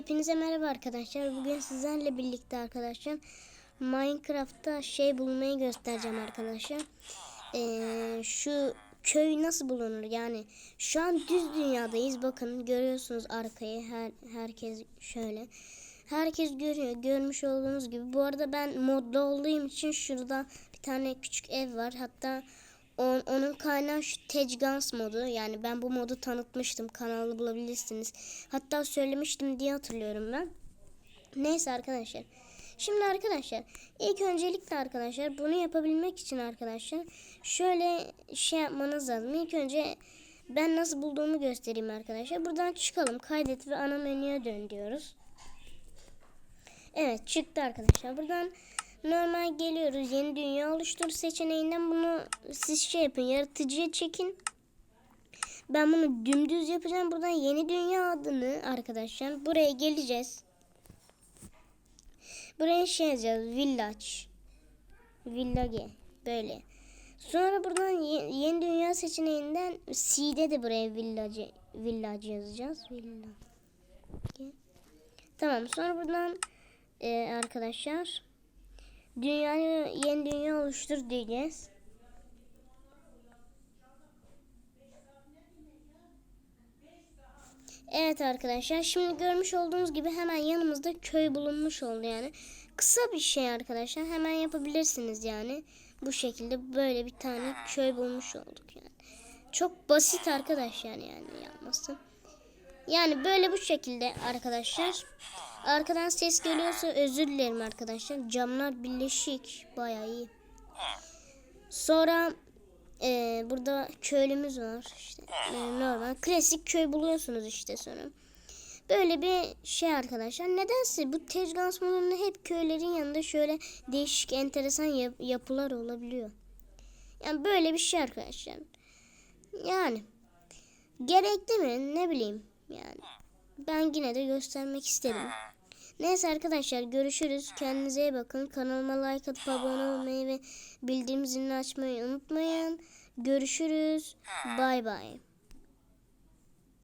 Hepinize merhaba arkadaşlar. Bugün sizlerle birlikte arkadaşlar Minecraft'ta şey bulmayı göstereceğim arkadaşlar. Ee, şu köy nasıl bulunur? Yani şu an düz dünyadayız. Bakın görüyorsunuz arkayı. Her herkes şöyle. Herkes görüyor. Görmüş olduğunuz gibi. Bu arada ben modda olduğum için şurada bir tane küçük ev var. Hatta on- onun kaynağı şu Tecgans modu. Yani ben bu modu tanıtmıştım. Kanalda bulabilirsiniz. Hatta söylemiştim diye hatırlıyorum ben. Neyse arkadaşlar. Şimdi arkadaşlar ilk öncelikle arkadaşlar bunu yapabilmek için arkadaşlar şöyle şey yapmanız lazım. İlk önce ben nasıl bulduğumu göstereyim arkadaşlar. Buradan çıkalım. Kaydet ve ana menüye dön diyoruz. Evet çıktı arkadaşlar. Buradan normal geliyoruz. Yeni dünya oluştur seçeneğinden bunu siz şey yapın. Yaratıcıya çekin. Ben bunu dümdüz yapacağım. Buradan yeni dünya adını arkadaşlar buraya geleceğiz. Buraya şey yazacağız. Village. Village. Böyle. Sonra buradan ye- yeni dünya seçeneğinden C'de de buraya village, village yazacağız. Village. Tamam. Sonra buradan e, arkadaşlar dünyayı yeni dünya oluştur diyeceğiz. Evet arkadaşlar şimdi görmüş olduğunuz gibi hemen yanımızda köy bulunmuş oldu yani. Kısa bir şey arkadaşlar hemen yapabilirsiniz yani. Bu şekilde böyle bir tane köy bulmuş olduk yani. Çok basit arkadaşlar yani yapması. Yani böyle bu şekilde arkadaşlar. Arkadan ses geliyorsa özür dilerim arkadaşlar. Camlar birleşik bayağı iyi. Sonra ee, burada köylümüz var. İşte, ee, normal. Klasik köy buluyorsunuz işte sonra. Böyle bir şey arkadaşlar. Nedense bu Tezgans modunda hep köylerin yanında şöyle değişik enteresan yap- yapılar olabiliyor. Yani böyle bir şey arkadaşlar. Yani gerekli mi ne bileyim yani. Ben yine de göstermek istedim. Neyse arkadaşlar görüşürüz. Kendinize iyi bakın. Kanalıma like atıp abone olmayı ve bildirim zilini açmayı unutmayın. Görüşürüz. Bay bay.